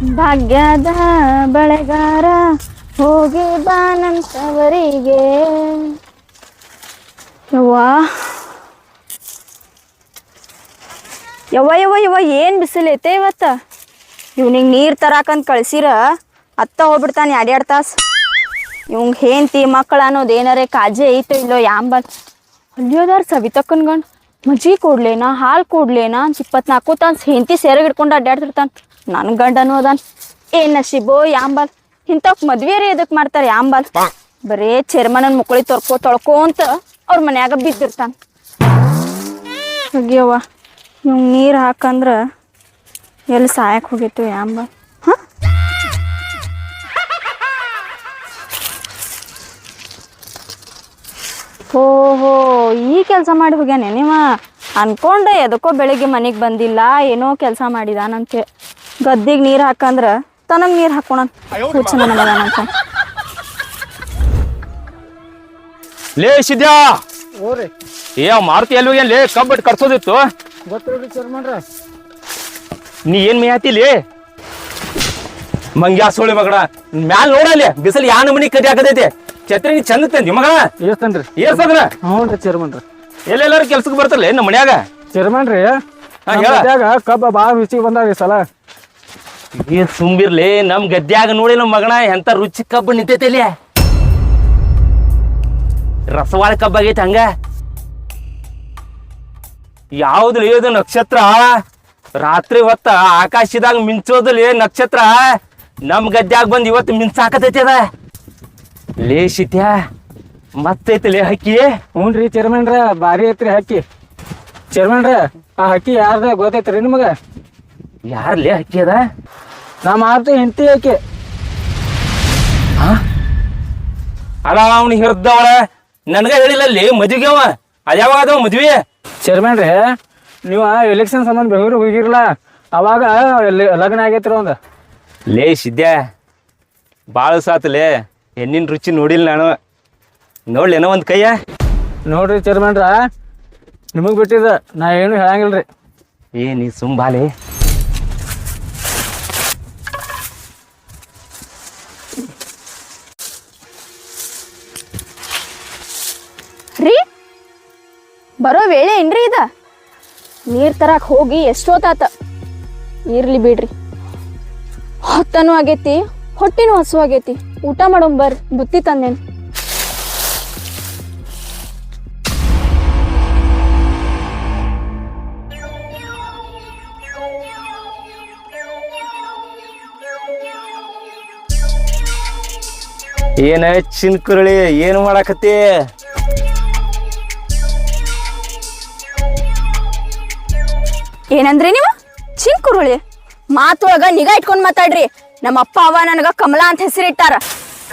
ಭಾಗ್ಯದ ಬಳೆಗಾರ ಹೋಗಿ ಬಾನಂತವರಿಗೆ ಯವ್ವ. ಯವ್ವ ಯವ್ವ ಯವ್ವ, ಏನು ಬಿಸಿಲೈತೆ ಇವತ್ತ? ಇವ್ನಿಗೆ ನೀರು ತರಾಕಂತ ಕಳ್ಸಿರ, ಅತ್ತ ಹೋಗ್ಬಿಡ್ತಾನೆ ಎರಡೆರಡು ತಾಸು. ಇವಂಗೆ ಹೇಂತಿ ಮಕ್ಕಳು ಅನ್ನೋದು ಏನಾರೇ ಕಾಜೆ ಐತೋ ಇಲ್ಲೋ ಯಾಂಬಲ್. ಅಲ್ಲಿಯೋದಾರ ಸವಿತಕ್ಕನ್ ಗಣ ಮಜ್ಜಿ ಕೊಡ್ಲೇನಾ, ಹಾಲು ಕೊಡ್ಲೇನಾ ಇಪ್ಪತ್ನಾಲ್ಕು ತಾಸು ಹೆಂಡತಿ ಸೇರಗ್ ಹಿಡ್ಕೊಂಡು ಅಡ್ಡಾಡ್ತಿರ್ತಾನೆ ನನ್ನ ಗಂಡನು ಅದಾನ. ಏನ್ ನಶೀಬೋ ಯಾಂಬಲ್ ಇಂಥಕ್ ಮದ್ವೆ ರೀ ಎದಕ್ ಮಾಡ್ತಾರ ಯಾಂಬಲ್ ಬರೇ ಚೇರ್ಮನನ್ ಮುಕ್ಕಳಿ ತೊಳ್ಕೊ ತೊಳ್ಕೊ ಅಂತ ಅವ್ರ ಮನ್ಯಾಗ ಬಿದ್ದಿರ್ತಾನ. ಹೋಗ್ಯವ್ವ ಇವ್ ನೀರು ಹಾಕಂದ್ರ ಎಲ್ಲಿ ಸಾಯಕ್ ಹೋಗಿತ್ತು ಯಾಂಬಲ್ ಹಾಂ? ಓಹೋ ಈ ಕೆಲಸ ಮಾಡಿ ಹೋಗ್ಯಾನೆ ನೀವ? ಅನ್ಕೊಂಡೆ ಎದಕ್ಕೋ ಬೆಳಿಗ್ಗೆ ಮನೆಗೆ ಬಂದಿಲ್ಲ ಏನೋ ಕೆಲಸ ಮಾಡಿದಾನಂತೆ. ಗದ್ದಿಗೆ ನೀರು ಹಾಕಂದ್ರ ತನಗೆ ನೀರು ಹಾಕೋಣ. ಹುಚ್ಚ ನನ್ನ ಮಗನಂತ ಲೇ ಸಿದ್ಯಾ! ಓರಿ ಏ ಮಾರುತಿ ಎಲ್ಲಿ ಹೋಗ್ಯಾನ? ಲೇ ಕಬ್ಬಟ್ ಕರ್ಸೋದಿತ್ತು ಗೊತ್ತಿಲ್ರಿ ಚೇರ್ಮನ್ರ. ನೀ ಏನ್ ಮೇಯತಿಲಿ ಮಂಗ್ಯಾ ಸೋಳಿ ಮಗಡ. ಮ್ಯಾಲ್ ನೋಡಲ್ಲಿ ಬಿಸಿಲು ಯಾ ನಮನಿ ಕದಿ ಹಾಕದೈತಿ ಛತ್ರಿ ನೀ ಚಂದ ತಂದಿ ಮಗ ಏಸ್ತನ್ರಿ ಏಸದ್ರ ಹ್ಞೂ ರೀ ಚೇರ್ಮನ್ರ. ಎಲ್ಲೆಲ್ಲಾರು ಕೆಲ್ಸಕ್ಕೆ ಬರ್ತಾರಲ್ಲ ನಮ್ಮ ಮನ್ಯಾಗ? ಚೇರ್ಮನ್ರಿ. ರೀ ಹೇಳ. ಕಬ್ಬ ಭಾಳ ರುಚಿಗೆ ಬಂದಾವ ಈ ಸಲ. ಏ ತುಂಬಿರ್ಲಿ ನಮ್ ಗದ್ಯಾಗ ನೋಡಿ ನಮ್ ಮಗನ, ಎಂತ ರುಚಿ ಕಬ್ಬು ನಿಂತೈತಿ ರಸವಾಳ ಕಬ್ಬ ಆಗೈತೆ ಹಂಗ? ಯಾವ್ದು ಇದು ನಕ್ಷತ್ರ? ರಾತ್ರಿ ಹೊತ್ತ ಆಕಾಶದಾಗ ಮಿಂಚೋದಲ್ಲಿ ನಕ್ಷತ್ರ. ನಮ್ ಗದ್ಯಾಗ ಬಂದ್ ಇವತ್ತು ಮಿಂಚಾಕತೈತಿ ಅದ. ಲೇ ಶಿತ್ಯ, ಮತ್ತೈತಿ ಲೇ ಹಕ್ಕಿ? ಹ್ಞೂನ್ರಿ ಚೇರ್ಮನ್ರ, ಭಾರಿ ಐತ್ರಿ ಹಕ್ಕಿ. ಚೇರ್ಮನ್ರ, ಆ ಹಕ್ಕಿ ಯಾರ್ದ ಗೊತ್ತೈತ್ರಿ ನಿಮಗ? ಯಾರ್ ಲೇ ಹಕ್ಕಿ ಅದ? ನಾ ಮಾತು ಹೆಂಡತಿ ಹಾಕಿ ಅಲ್ಲ ಅವ್ನು ಹಿರ್ದವಳ ನನ್ಗ ಹೇಳಿಲ್ಲ ಲೇ ಮದ್ವಿಗೆ ಅವ. ಅದ್ಯಾವಾಗ ಅದಾವ ಚೇರ್ಮನ್ ರೀ ನೀವು ಎಲೆಕ್ಷನ್ ಸಂಬಂಧ ಬೆಂಗಳೂರಿಗೆ ಹೋಗಿರಲ್ಲ ಅವಾಗ ಲ- ಲಗ್ನ ಆಗೈತ್ರಿ ಒಂದು ಲೇ ಸಿದ್ಯ ಭಾಳ ಸಾತಲೇ ಹೆಣ್ಣಿನ ರುಚಿ ನೋಡಿಲ್ಲ ನಾನು. ನೋಡ್ಲೇನೋ ಒಂದು ಕೈಯ? ನೋಡ್ರಿ ಚೇರ್ಮನ್ರ ನಿಮಗ್ ಬಿಟ್ಟಿದ ನಾ ಏನು ಹೇಳಂಗಿಲ್ರಿ. ಏ ನೀ ಸುಮ್ ರೀ ನೀರ್ ತರಕ್ ಹೋಗಿ ಎಷ್ಟೊತ್ತಾತ ಇರ್ಲಿ ಬಿಡ್ರಿ. ಹೊತ್ತನೂ ಆಗೈತಿ, ಹೊಟ್ಟಿನೂ ಹಸು ಆಗೈತಿ. ಊಟ ಮಾಡೋ ಬರ್ರಿ, ಬುತ್ತಿ ತಂದೇನ್. ಏನ ಚಿನ್ಕುರಳಿ ಏನು ಮಾಡಾಕತ್ತಿ? ಏನಂದ್ರಿ ನೀವು? ಚಿಂಕುರುಳಿ. ಮಾತೊಳಗ ನಿಗಾ ಇಟ್ಕೊಂಡ್ ಮಾತಾಡ್ರಿ. ನಮ್ಮ ಅಪ್ಪ, ಅವ ನನಗ ಕಮಲಾ ಅಂತ ಹೆಸರಿಟ್ಟಾರ.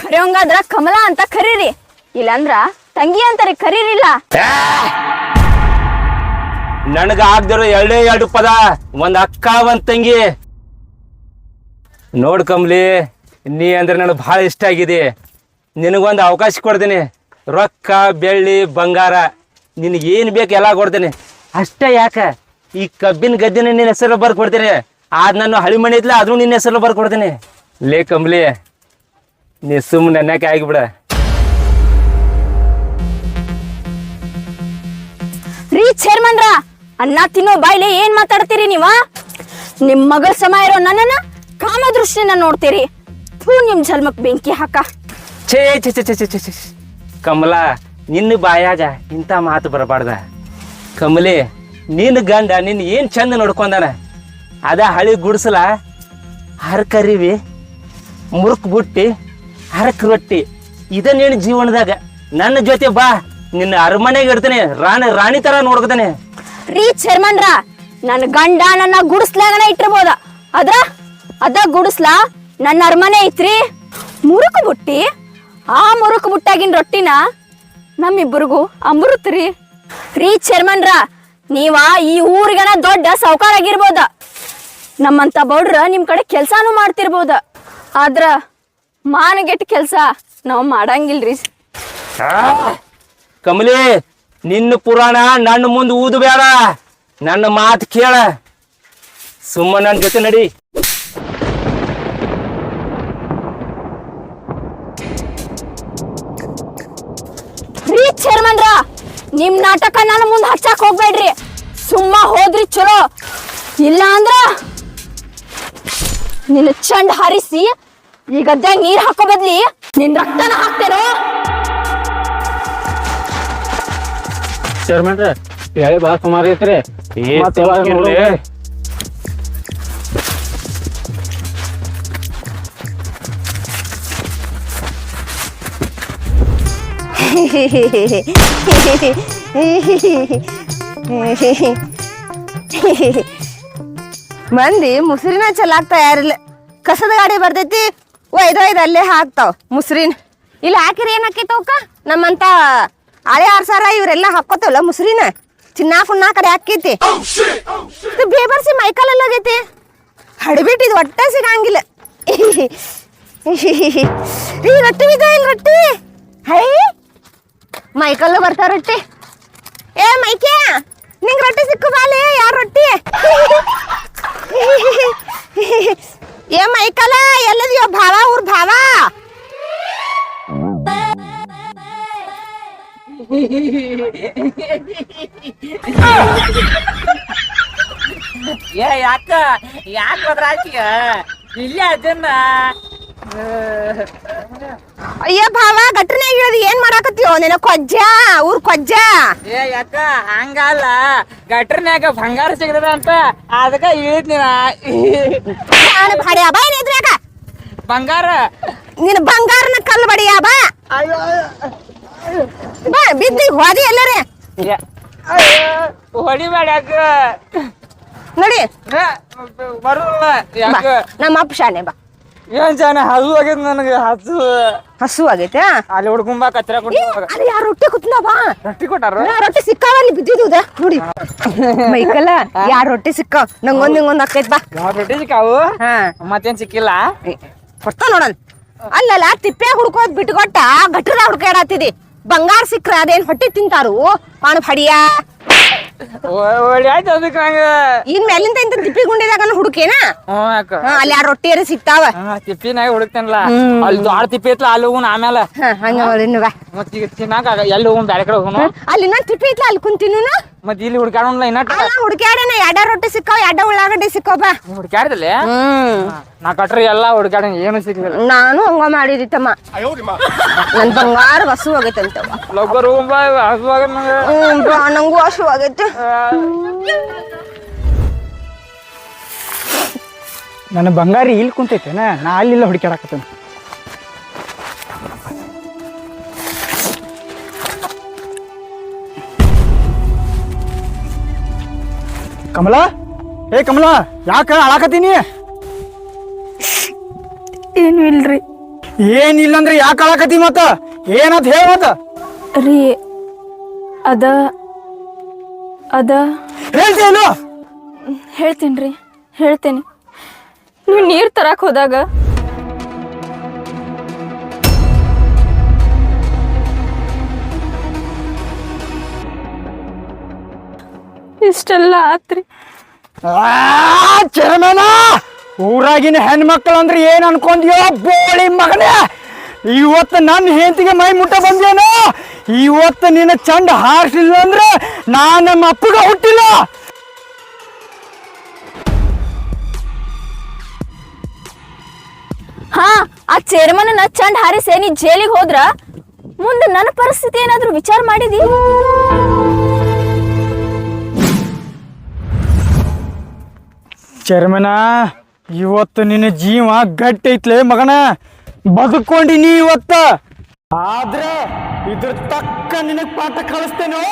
ಕರೆಯಂಗಾದ್ರ ಕಮಲಾ ಅಂತ ಕರೀರಿ. ಇಲ್ಲಂದ್ರ ತಂಗಿ ಅಂತಾರೆ ಕರೀರಿಲ್ಲ. ನನಗ ಆಗ್ದಿರೋ ಎರಡೇ ಎರಡು ಪದ, ಒಂದ್ ಅಕ್ಕ, ಒಂದ್ ತಂಗಿ. ನೋಡ್ ಕಮ್ಲಿ, ನೀ ಅಂದ್ರೆ ನನಗೆ ಬಹಳ ಇಷ್ಟ ಆಗಿದೆ. ನಿನಗೊಂದು ಅವಕಾಶ ಕೊಡ್ತೀನಿ. ರೊಕ್ಕ, ಬೆಳ್ಳಿ, ಬಂಗಾರ, ನಿನಗೆ ಏನು ಬೇಕು ಎಲ್ಲ ಕೊಡ್ತೀನಿ. ಅಷ್ಟೇ ಯಾಕ? ಈ ಕಬ್ಬಿನ ಗದ್ದೆನ ನಿನ್ನ ಹೆಸರು ಬರ್ಕೊಡ್ತೀನಿ. ಆದ್ ನಾನು ಹಳಿ ಮನೆ ಇದ್ಲ ಅದ್ರೂ ನಿನ್ನ ಹೆಸರು ಬರ್ಕೊಡ್ತೀನಿ. ಲೇ ಕಂಬ್ಲಿ ನೀ ಸುಮ್ ನೆನ್ನಕ್ಕೆ ಆಗಿಬಿಡ. ರೀ ಚೇರ್ಮನ್ರ ಅನ್ನ ತಿನ್ನೋ ಬಾಯ್ಲೆ ಏನ್ ಮಾತಾಡ್ತೀರಿ ನೀವ? ನಿಮ್ ಮಗಳ ಸಮ ಇರೋ ನನ್ನನ್ನ ಕಾಮದೃಷ್ಟಿನ ನೋಡ್ತೀರಿ. ಥೂ ನಿಮ್ ಜನ್ಮಕ್ ಬೆಂಕಿ ಹಾಕ. ಛೇ ಛೇ ಛೇ ಛೇ ಛೇ ಕಮಲಾ ಛೇ. ಕಮಲ ನಿನ್ನ ಬಾಯಾಗ ಇಂಥ ಮಾತು ಬರಬಾರ್ದ. ಕಮಲಿ ನಿನ್ನ ಗಂಡ ನಿನ್ನ ಏನು ಚಂದ ನೋಡ್ಕೊಂಡಾನ? ಅದ ಹಳಿ ಗುಡಿಸಲ ಹರಕರಿವಿ ಮುರುಕ್ ಬುಟ್ಟಿ, ಹರಕ್ ರೊಟ್ಟಿ. ಇದ ನಿನ್ನ ಜೀವನದಾಗ. ನನ್ನ ಜೊತೆ ಬಾ, ನಿನ್ನ ಅರಮನೆಗೆ ಇಡ್ತೇನೆ, ರಾಣಿ ರಾಣಿ ತರ ನೋಡ್ಕೊತಾನೆ. ರೀ ಚೇರ್ಮನ್ರ ನನ್ನ ಗಂಡ ನನ್ನ ಗುಡಿಸ್ಲಾಗನ ಇಟ್ಟಿರ್ಬೋದ? ಅದ್ರ, ಅದ ಗುಡಿಸ್ಲಾ ನನ್ನ ಅರಮನೆ ಐತ್ರಿ? ಮುರುಕು ಬುಟ್ಟಿ, ಆ ಮುರುಕು ಬುಟ್ಟಾಗಿನ ರೊಟ್ಟಿನ ನಮ್ಮಿಬ್ಬರಿಗೂ ಅಮೃತ್ ರೀ ರೀ ಚೇರ್ಮನ್ರ ನೀವ ಈ ಊರಿಗನ ದೊಡ್ಡ ಸಾವುಕಾರ ಆಗಿರ್ಬೋದ ನಮ್ಮಂತ ಬೌಡ್ರ ನಿಮ್ ಕಡೆ ಕೆಲ್ಸಾನು ಮಾಡ್ತಿರ್ಬೋದ. ಆದ್ರ ಮಾನಗೆಟ್ಟ ಕೆಲ್ಸ ನಾವ್ ಮಾಡಂಗಿಲ್ರಿ. ಕಮಲಿ ನಿನ್ನ ಪುರಾಣ ನನ್ನ ಮುಂದೆ ಊದು ಬೇಡ ನನ್ನ ಮಾತು ಕೇಳ. ಸುಮ್ಮ ನನ್ನ ಜೊತೆ ನಡಿ. ಚೇರ್ಮನ್ರಾ! ನಿಮ್ ನಾಟಕ ನನ್ನ ಮುಂದೆ ಹಚ್ಚಾಕ್ ಹೋಗ್ಬೇಡ್ರಿ. ಸುಮ್ಮ ಹೋದ್ರಿ ಚಲೋ. ಇಲ್ಲ ಅಂದ್ರ ನಿನ್ನ ಚಂಡ್ ಹಾರಿಸಿ ಈ ಗದ್ದೆ ನೀರ್ ಹಾಕೋ ಬದ್ಲಿ ನಿನ್ ರಕ್ತನ ಹಾಕ್ತೇನೋ. ಚೇರ್ಮನ್ ಹೇಳಿ ಭಾಳ ಸುಮಾರು ಐತ್ರಿ. ಮಂದಿ, ಮುಸ್ರಿನ ಚಲಾಗ್ತಾ ಯಾರಿಲ್ಲ. ಕಸದ ಗಾಡಿ ಬರ್ತೈತಿ. ಒಯ್ದು ಒಯ್ದು ಅಲ್ಲೇ ಹಾಕ್ತಾವ ಮುಸ್ರಿನ. ಇಲ್ಲಿ ಹಾಕಿರಿ ಏನ್ ಹಾಕಿತ್ತವಕ್ಕ ನಮ್ಮಂತ ಹಳೆ ಆರ್ಸಾರ ಇವರೆಲ್ಲ ಹಾಕೋತಾವಲ್ಲ ಮುಸ್ರಿನ? ಚಿನ್ನ ಫುನ್ನ ಕಡೆ ಹಾಕೈತಿ. ಬೇಬರ್ಸಿ ಮೈಕಲ್ ಆಗೈತಿ ಹಡಿಬಿಟ್ಟಿದ್ ಒಟ್ಟ ಸಿಗಂಗಿಲ್ಲ. ಈ ರೊಟ್ಟಿ ಬಿದ್ದ ಇಲ್ಲ ರೊಟ್ಟಿ? ಮೈಕಲ್ ಬರ್ತಾವ ರೊಟ್ಟಿ ಏ ಮೈಕೆ ನಿಂಗ್ ರೊಟ್ಟಿ ಸಿಕ್ಕು ಬಾಲೆ ಯಾರ ರೊಟ್ಟಿ ಏ ಮೈಕಲ ಎಲ್ಲದಿಯೋ ಭಾವ ಊರ್ ಭಾವ ಏ ಯಾಕ ಯಾಕ ಬದ್ರಾಯ್ತೀಯ ಇಲ್ಲೇ ಅದನ್ನ ಅಯ್ಯ ಭಾವ ಘಟನೆ ಇಳಿದು ಏನ್ ಮಾಡಾಕತ್ತೀವ ನಿನ ಕೊಜ್ಜ ಊರ್ ಕೊಜ್ಜ. ಏ ಯಾಕ? ಹಂಗಲ್ಲ. ಗಟ್ರನ್ಯಾಗ ಬಂಗಾರ ಸಿಗದ ಅಂತ. ಅದಕ್ಕ ಇಳಿದ್ ನೀನ. ನಾನು ಭಾಡಿ ಬಾ ಏನಿದ್ರಾಗ ಬಂಗಾರ. ನಿನ್ನ ಬಂಗಾರನ ಕಲ್ಲು ಬಡಿ ಬಾ. ಬಾ ಬಿದ್ದಿ ಹೋದಿ ಎಲ್ಲರೇ. ಹೊಡಿಬೇಡ ಯಾಕ? ನೋಡಿ. ಯಾಕ? ನಮ್ಮ ಅಪ್ಪ ಶಾನೆ ಬಾ. ಏನ್ ಜಾನ ಹಸು ಆಗೈತ್ ನನಗೆ ಹಸು. ಹಸು ಆಗೈತೆ ಅಲ್ಲಿ ಹುಡ್ಕೊಂಬ ಕತ್ರ ಅಲ್ಲಿ ಯಾರು ರೊಟ್ಟಿ ಕುತ್ನ ಬಾ? ರೊಟ್ಟಿ ಕೊಟ್ಟಾರ? ರೊಟ್ಟಿ ಸಿಕ್ಕಾವಲ್ಲಿ ಬಿದ್ದಿದ್ದ ನೋಡಿ. ಮೈಕಲ್ಲ ಯಾರ್ ರೊಟ್ಟಿ ಸಿಕ್ಕಾವ? ನಂಗೊಂದ್ ನಿಂಗೊಂದ್ ಹಾಕೈತ್ ಬಾ. ಯಾವ ರೊಟ್ಟಿ ಸಿಕ್ಕಾವು? ಮತ್ತೇನ್ ಸಿಕ್ಕಿಲ್ಲ? ಕೊಡ್ತಾ ನೋಡನ್ ಅಲ್ಲಲ್ಲ ತಿಪ್ಪೆ ಹುಡ್ಕೋದ್ ಬಿಟ್ಕೊಟ್ಟ ಗಟ್ಟರ ಹುಡ್ಕಾಡತ್ತಿದಿ ಬಂಗಾರ ಸಿಕ್ಕ್ರ ಅದೇನ್ ಹೊಟ್ಟಿ ತಿಂತಾರು? ಪಾಣ ಫಡಿಯ. ಆಯ್ತು ಅದಕ್ಕೆ ನಂಗ. ಇನ್ ಮೇಲಿಂದ ಇಂತ ತಿಪ್ಪಿ ಗುಂಡಿದಾಗ ಹುಡುಕೇನ? ಹ್ಞೂ ಅಲ್ಲಿ ಯಾರ ರೊಟ್ಟಿಯರ ಸಿಗ್ತಾವ. ಹಾ ತಿಪ್ಪಿನಾಗ ಹುಡುಕ್ತೇನಲ್ಲ. ಅಲ್ಲಿ ದೊಡ್ಡ ತಿಪ್ಪಿ ಐತ್ಲ ಅಲ್ಲಿ ಹೋಗುನ್ ಆಮೇಲೆ. ಹಂಗ ಇನ್ನು ಬಾ ಮತ್ ಈಗ ತಿನ್ನಾಕ ಎಲ್ಲಿ ಬ್ಯಾರೆ ಕಡೆ ಹೋಗುನು? ಅಲ್ಲಿ ನಾ ತಿಪ್ಪಿ ಐತ್ಲ ಅಲ್ಲಿ ಕುಂತಿನು ಮತ್ ಇಲ್ಲಿ ಹುಡುಕಾಡೋಣ ಇನ್ನಟ್ ಅಲ್ಲ ಹುಡ್ಕ್ಯಾಡನ? ಎಡ ರೊಟ್ಟಿ ಸಿಕ್ಕಾವ ಎಡ ಉಳ್ಳಾಗಡ್ಡಿ ಸಿಕ್ಕಾವ ಬಾ ಹ್ಮ್. ನಾ ಕಟ್ರಿ ಎಲ್ಲ ಹುಡ್ಕಾಡ ಏನು ಸಿಗ್ಲಿಲ್ಲ. ನಾನು ಹಂಗ ಮಾಡಿದಿತ್ತಮ್ಮ. ನನ್ ಬಂಗಾರ ಹಸು ಆಗೈತಂತ ಲೋಕರ್ ಹೋಗುಂಬ ಹಸುವಾಗ ನಂಗ. ಹಸು ಆಗೈತೆ. ನನ್ನ ಬಂಗಾರಿ ಇಲ್ಲಿ ಕುಂತೈತೆ ನಾ ಅಲ್ಲಿಲ್ಲ ಹುಡುಕ್ಯಾಡಕತ್ತೇನೆ. ಕಮಲ? ಏ ಕಮಲ ಯಾಕ ಅಳಾಕತ್ತೀನಿ? ಏನು ಇಲ್ರಿ. ಏನಿಲ್ಲ ಅಂದ್ರೆ ಯಾಕೆ ಅಳಾಕತ್ತಿ ಮತ್ತ? ಏನಂತ ಹೇಳ ಮತ್ತ? ರೀ ಅದ ಅದ. ಹೇಳ್ತೇನು? ಹೇಳ್ತೀನಿ ರೀ ಹೇಳ್ತೇನೆ. ನೀವು ನೀರು ತರಕ್ ಹೋದಾಗ ಇಷ್ಟೆಲ್ಲ ಆತ್ರಿ. ಚರಮನ ಊರಾಗಿನ ಹೆಣ್ಮಕ್ಳು ಅಂದ್ರೆ ಏನ್ ಅನ್ಕೊಂಡ್ಯೋ ಬೋಳಿ ಮಗನೇ ಇವತ್ತು ನನ್ನ ಹೆಂಡತಿಗೆ ಮೈ ಮುಟ್ಟ ಬಂದೇನ ಇವತ್ತು ನಿನ್ನ ಚಂಡ ಹಾರಿಸಿಲ್ಲ ಅಂದ್ರೆ ನಾನು ನಮ್ಮ ಅಪ್ಪಗ ಹುಟ್ಟಿಲ್ಲ. ಹಾ ಆ ಚೇರ್ಮನ್ ಚಂಡ್ ಹಾರಿಸಿ ನೀ ಜೈಲಿಗೆ ಹೋದ್ರ ಮುಂದೆ ನನ್ನ ಪರಿಸ್ಥಿತಿ ಏನಾದ್ರೂ ವಿಚಾರ ಮಾಡಿದಿ? ಚರ್ಮನ, ಇವತ್ತು ನಿನ್ನ ಜೀವ ಗಟ್ಟಿ ಐತ್ಲೆ ಮಗನ. ಬದುಕೊಂಡಿನಿ ಇವತ್ತ. ಆದ್ರೆ ಇದ್ರ ತಕ್ಕ ನಿನಗ್ ಪಾಠ ಕಳಿಸ್ತೇನೋ.